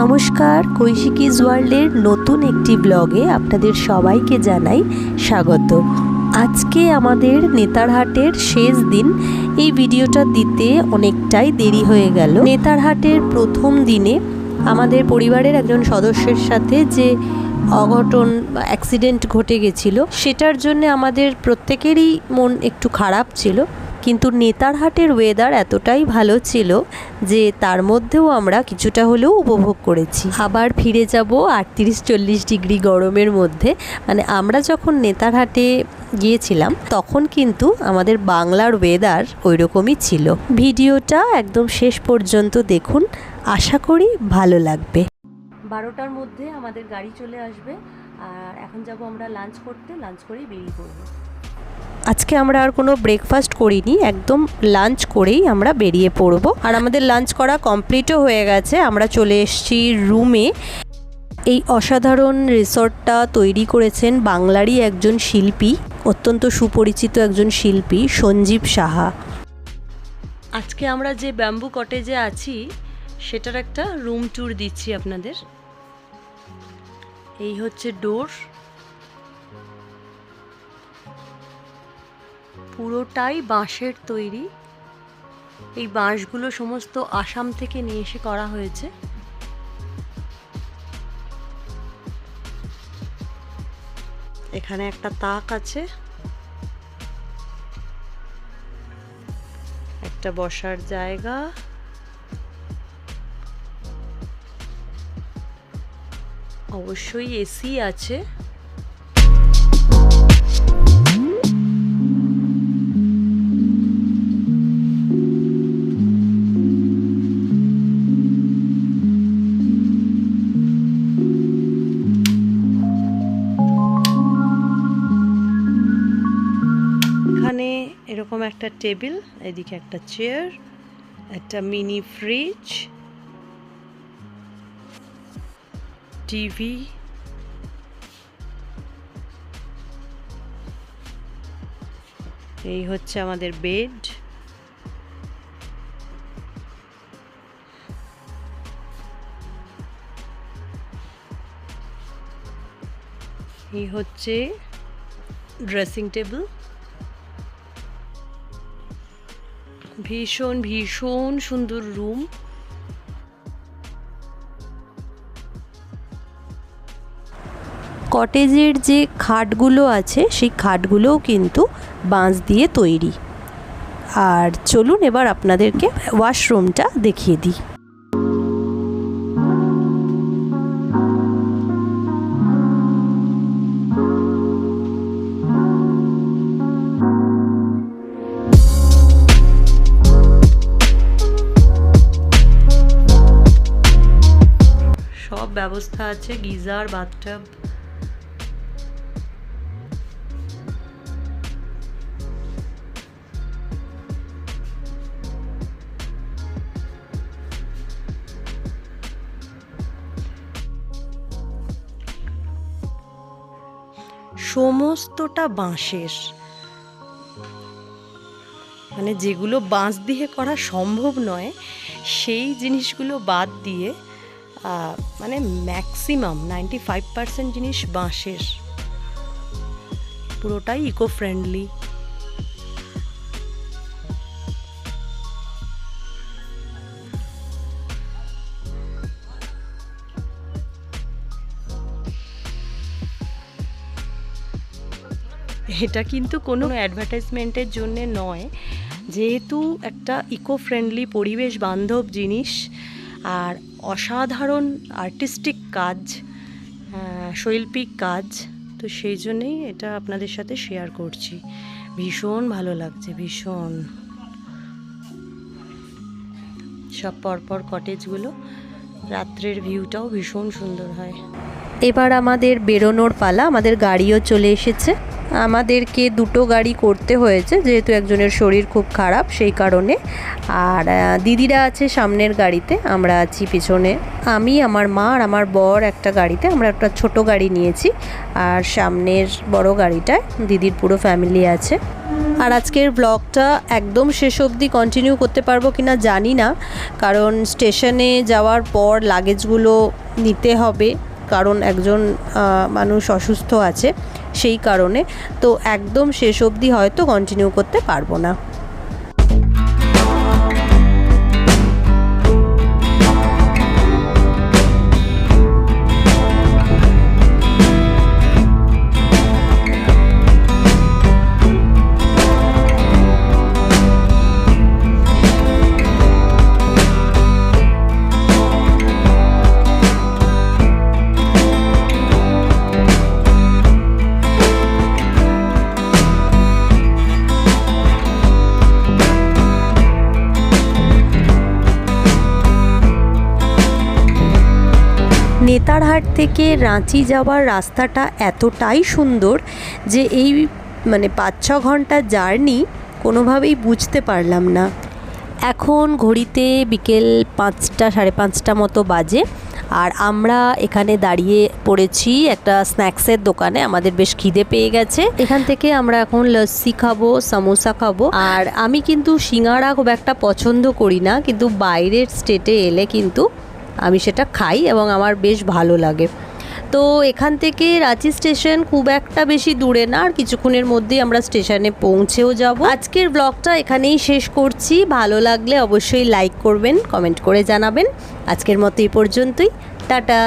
নমস্কার কৈশিকিজ ওয়ার্ল্ডের নতুন একটি ব্লগে আপনাদের সবাইকে জানাই স্বাগত। আজকে আমাদের নেতারহাটের শেষ দিন। এই ভিডিওটা দিতে অনেকটাই দেরি হয়ে গেল। নেতারহাটের প্রথম দিনে আমাদের পরিবারের একজন সদস্যের সাথে যে অঘটন অ্যাক্সিডেন্ট ঘটে গেছিল, সেটার জন্য আমাদের প্রত্যেকেরই মন একটু খারাপ ছিল। কিন্তু নেতারহাটের ওয়েদার এতটাই ভালো ছিল যে তার মধ্যেও আমরা কিছুটা হলেও উপভোগ করেছি। আবার ফিরে যাব আটত্রিশ চল্লিশ ডিগ্রি গরমের মধ্যে। মানে আমরা যখন নেতারহাটে গিয়েছিলাম, তখন কিন্তু আমাদের বাংলার ওয়েদার ওই রকমই ছিল। ভিডিওটা একদম শেষ পর্যন্ত দেখুন। আশা করি ভালো লাগবে। বারোটার মধ্যে আমাদের গাড়ি চলে আসবে। আর এখন যাব আমরা লাঞ্চ করতে। লাঞ্চ করেই বেরিয়ে পড়ব। আজকে আমরা আর কোনো ব্রেকফাস্ট করিনি, একদম লাঞ্চ করেই আমরা বেরিয়ে পড়ব। আর আমাদের লাঞ্চ করা কমপ্লিটও হয়ে গেছে, আমরা চলে এসেছি রুমে এই অসাধারণ রিসর্টটা তৈরি করেছেন বাংলারই একজন শিল্পী, অত্যন্ত সুপরিচিত একজন শিল্পী, সঞ্জীব সাহা। আজকে আমরা যে ব্যাম্বু কটেজে আছি, সেটার একটা রুম ট্যুর দিচ্ছি আপনাদের। এই হচ্ছে ডোর পুরোটাই বাঁশের তৈরি। এই বাঁশগুলো সমস্ত আসাম থেকে নিয়ে এসে করা হয়েছে। এখানে একটা তাক আছে। একটা বসার জায়গা। অবশ্যই এসি আছে। এরকম একটা টেবিল, এদিকে একটা চেয়ার, একটা মিনি ফ্রিজ, টিভি, এই হচ্ছে আমাদের বেড। এই হচ্ছে ড্রেসিং টেবিল। ভীষণ ভীষণ সুন্দর রুম কটেজের যে খাটগুলো আছে, সেই খাটগুলোও কিন্তু বাঁশ দিয়ে তৈরি। আর চলুন এবার আপনাদেরকে ওয়াশরুমটা দেখিয়ে দিই। ব্যবস্থা আছে, গিজার বাথটাব সমস্তটা বাঁশের। মানে যেগুলো বাঁশ দিয়ে করা সম্ভব নয়, সেই জিনিসগুলো বাদ দিয়ে মানে ম্যাক্সিমাম নাইনটি ফাইভ পার্সেন্ট জিনিস বাঁশের। পুরোটাই ইকো ফ্রেন্ডলি এটা কিন্তু কোনো অ্যাডভার্টাইজমেন্টের জন্যে নয়, যেহেতু একটা ইকো ফ্রেন্ডলি পরিবেশ বান্ধব জিনিস আর অসাধারণ আর্টিস্টিক কাজ শৈল্পিক কাজ। তো সেই জন্যেই এটা আপনাদের সাথে শেয়ার করছি। ভীষণ ভালো লাগছে, ভীষণ। সব পরপর কটেজগুলো রাত্রের ভিউটাও ভীষণ সুন্দর হয়। এবার আমাদের বেরোনোর পালা, আমাদের গাড়িও চলে এসেছে। আমাদেরকে দুটো গাড়ি করতে হয়েছে, যেহেতু একজনের শরীর খুব খারাপ সেই কারণে। আর দিদিরা আছে সামনের গাড়িতে, আমরা আছি পিছনে। আমি, আমার মা আর আমার বর একটা গাড়িতে, আমরা একটা ছোট গাড়ি নিয়েছি। আর সামনের বড় গাড়িটায় দিদির পুরো ফ্যামিলি আছে। আর আজকের ব্লগটা একদম শেষ অবধি কন্টিনিউ করতে পারব কি না জানি না, কারণ স্টেশনে যাওয়ার পর লাগেজগুলো নিতে হবে, কারণ একজন মানুষ অসুস্থ আছে। সেই কারণে। তো একদম শেষ অবধি হয়তো কন্টিনিউ করতে পারব না। নেতারহাট থেকে রাঁচি যাওয়ার রাস্তাটা এতটাই সুন্দর যে এই মানে পাঁচ ছ ঘণ্টার জার্নি কোনোভাবেই বুঝতে পারলাম না। এখন ঘড়িতে বিকেল পাঁচটা, সাড়ে পাঁচটা মতো বাজে আর আমরা এখানে দাঁড়িয়ে পড়েছি একটা স্ন্যাক্সের দোকানে। আমাদের বেশ খিদে পেয়ে গেছে। এখান থেকে আমরা এখন লস্যি খাব, সামোসা খাব। আর আমি কিন্তু সিঙ্গাড়া খুব একটা পছন্দ করি না, কিন্তু বাইরের স্টেটে এলে কিন্তু আমি সেটা খাই এবং আমার বেশ ভালো লাগে। তো এখান থেকে রাঁচি স্টেশন খুব একটা বেশি দূরে না, আর কিছুক্ষণের মধ্যেই আমরা স্টেশনে পৌঁছেও যাব। আজকের ব্লগটা এখানেই শেষ করছি। ভালো লাগলে অবশ্যই লাইক করবেন, কমেন্ট করে জানাবেন। আজকের মতো এই পর্যন্তই। টাটা!